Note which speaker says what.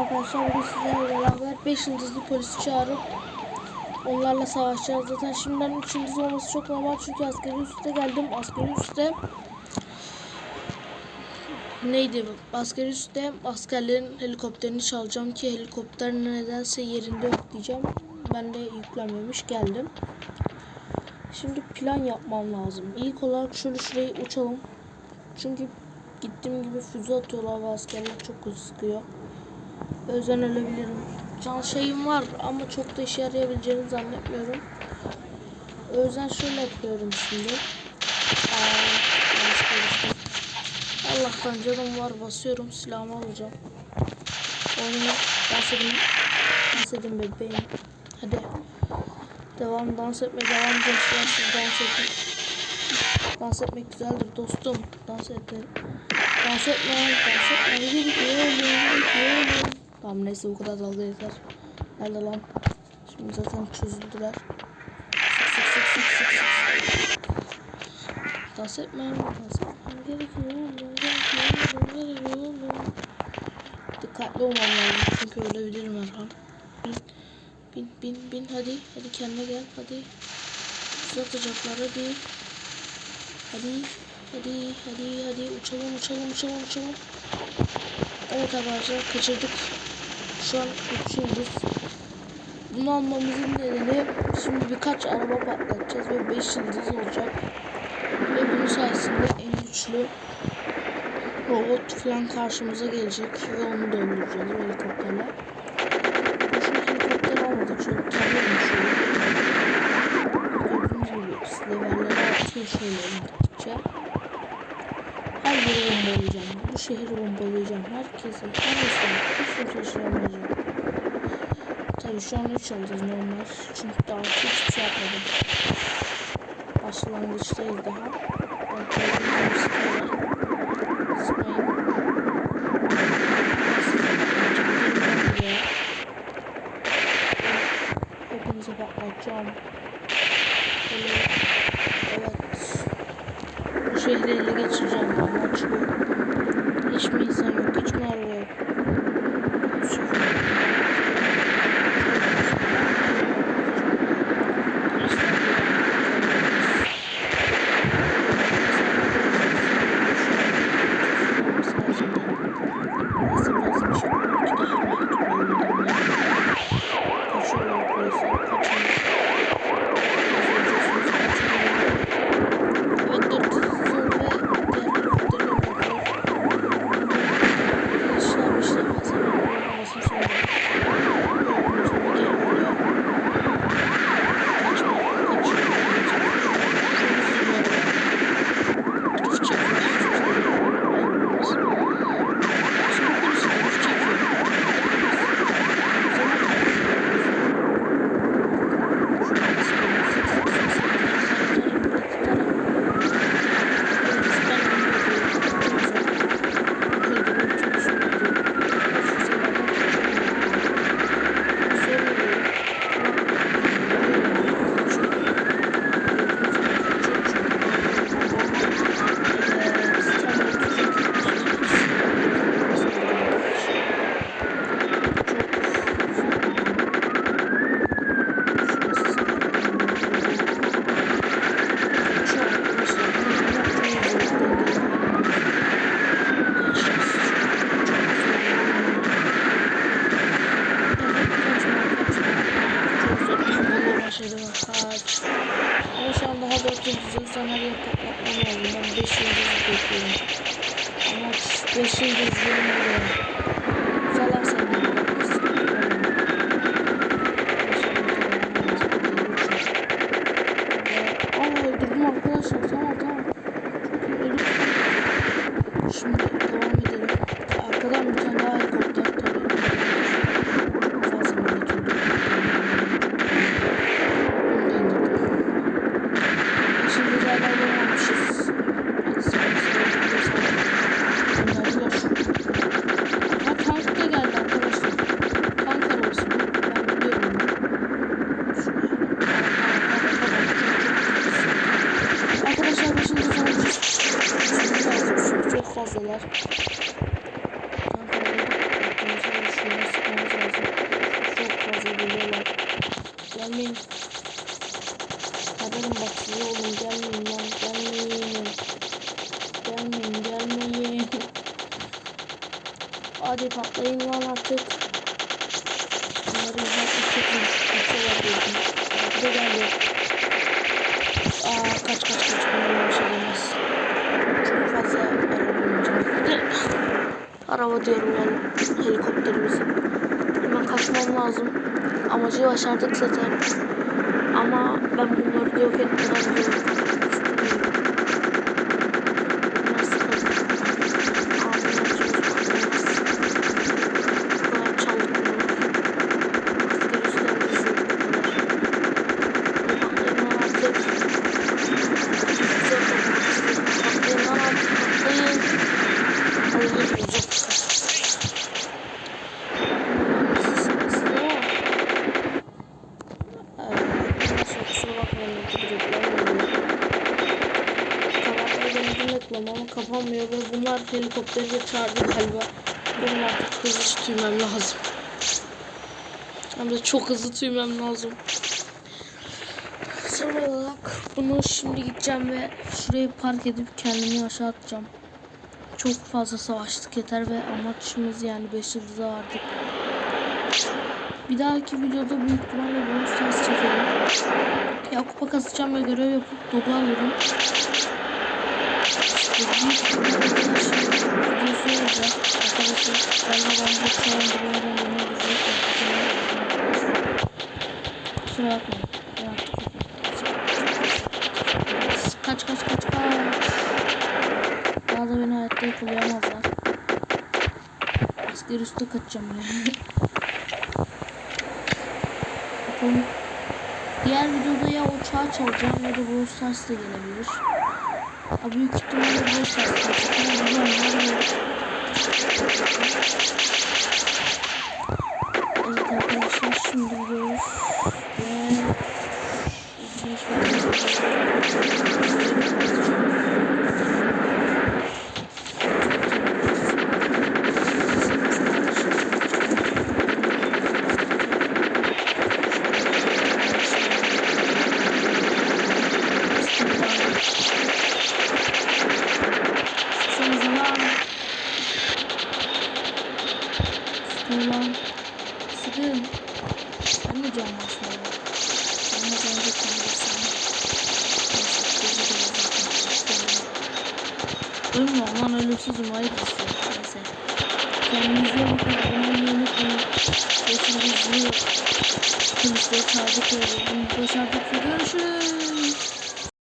Speaker 1: arkadaşlar bugün sizlerle beraber 5 yıldızlı polisi çağırıp onlarla savaşacağız. Zaten şimdiden 3 yıldız olması çok normal çünkü askeri üste geldim. Askeri üste neydi? Askeri üste askerlerin helikopterini çalacağım ki helikopter nedense yerinde yok diyeceğim. Ben de yüklenmemiş geldim. Şimdi plan yapmam lazım. İlk olarak şöyle şurayı uçalım. Çünkü gittiğim gibi füze atıyorlar ve askerler çok sıkıyor. O yüzden ölebilirim. Can şeyim var ama çok da işe yarayabileceğini zannetmiyorum. O şöyle yapıyorum şimdi. Aa. Allah'tan canım var basıyorum silahımı alacağım. Onu dans edin. Dans edin bebeğim. Hadi. Devam dans etmeye devam gençler siz dans edin. Dans etmek güzeldir dostum. Dans edin. Dans etme, dans etme. Yürü, yürü, yürü, yürü. Tamam neyse bu kadar dalga yeter. Nerede lan? Şimdi zaten çözüldüler. Sık sık sık sık sık sık. Dans etme, dans etme. Gerekiyor, gerekiyor, gerekiyor. Dikkatli olmam lazım çünkü ölebilirim Erhan. Bin, bin, bin, bin. Hadi, hadi kendine gel, hadi. Uzatacaklar, hadi. Hadi, hadi, hadi, hadi. Uçalım, uçalım, uçalım, uçalım. Evet arkadaşlar kaçırdık. Şu an 3 yıldız. Bunu almamızın nedeni şimdi birkaç araba patlatacağız ve 5 yıldız olacak. Ve bunun sayesinde en güçlü robot falan karşımıza gelecek ve onu döndüreceğiz helikopterle. Şu helikopter almadık çünkü tanıyorum şöyle. Gördüğünüz gibi levelleri artıyor şöyle gittikçe. Her yeri bombalayacağım. Bu şehri bombalayacağım. Herkese, herkese, Tabii şu an 3 yıldız normal. Çünkü daha hiçbir şey yapmadım. Başlangıçtayız daha. Hepinize. Böyle, evet. Bu şehri ele geçireceğim bu. Hiç mi insan yok, Kaç. Ama şu an daha 4 yıldız yeri patlatmam lazım. Ben 5 yıldız bekliyorum. Ama 5 yıldız yerim. Haberim bak size oğlum gelmeyin lan gelmeyin. Gelmeyin gelmeyin. Hadi patlayın lan artık. Bunları izlerken çok konuşuyorlar dedim. Bir de geldi. Aa kaç kaç kaç bunlar bir şey demez. Çok fazla araba diyorum yani helikopterimizin. Hemen kaçmam lazım. Amacı başardık zaten. Ben bunları yok reklam ama kapanmıyor ve bunlar helikopteri de çağırdı galiba. Benim artık hızlı tüymem lazım. Hem de çok hızlı tüymem lazım. Son olarak bunu şimdi gideceğim ve şurayı park edip kendimi aşağı atacağım. Çok fazla savaştık yeter ve amaçımız yani 5 yıldıza vardık. Bir dahaki videoda büyük ihtimalle bonus test çekelim. Ya kupa kasacağım ve görev yapıp dogu alırım. Kusura bakmayın. Kaç kaç kaç kaç. Daha da beni hayatta yakalayamazlar. Asker üstü kaçacağım ya. Bakalım. Diğer videoda ya uçağı çalacağım ya da Brawl Stars da gelebilir. Ha, büyük ihtimalle Brawl Stars kalacak. Ama biliyorum var ya. Evet arkadaşlar şimdi gidiyoruz. Ölmüyorum lan ölümsüzüm ayıp. Neyse. Kendinize bakın. Önemli unutmayın. Geçin hızlı. Kılıçları öyle. Bunu başardık ve